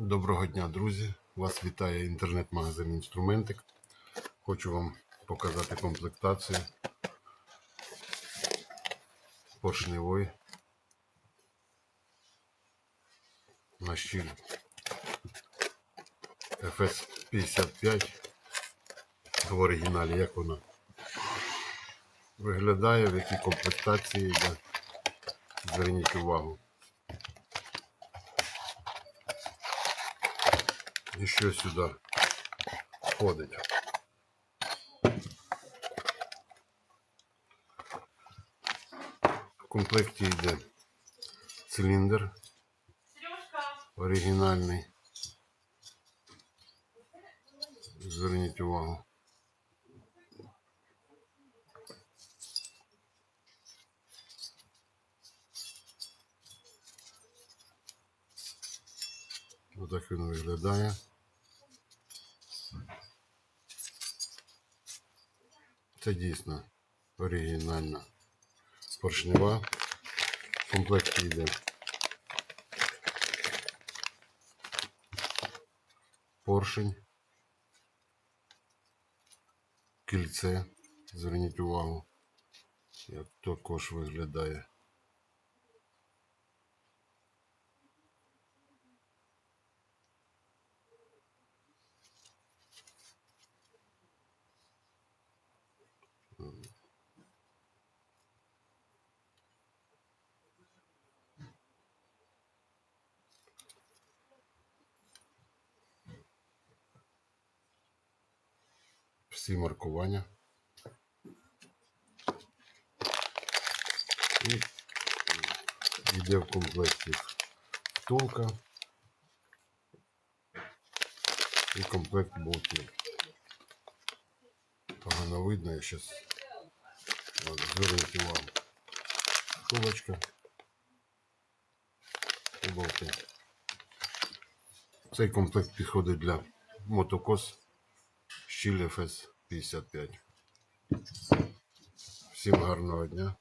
Доброго дня, друзі! Вас вітає інтернет-магазин Інструментик. Хочу вам показати комплектацію поршневої на щіль FS55 в оригіналі, як вона виглядає, в якій комплектації йде. Зверніть увагу. І що сюди входить. В комплекті йде циліндр оригінальний. Зверніть увагу. Отак він виглядає. Це дійсно оригінальна поршнева. В комплекті йде поршень, кільце. Зверніть увагу, як також виглядає. Всі маркування. І йде в комплекті втулка і комплект болтів. Погано видно, я зараз зверніть увагу. Втулочка і болти. Цей комплект підходить для мотокос Щіль ФС 55. Всім гарного дня.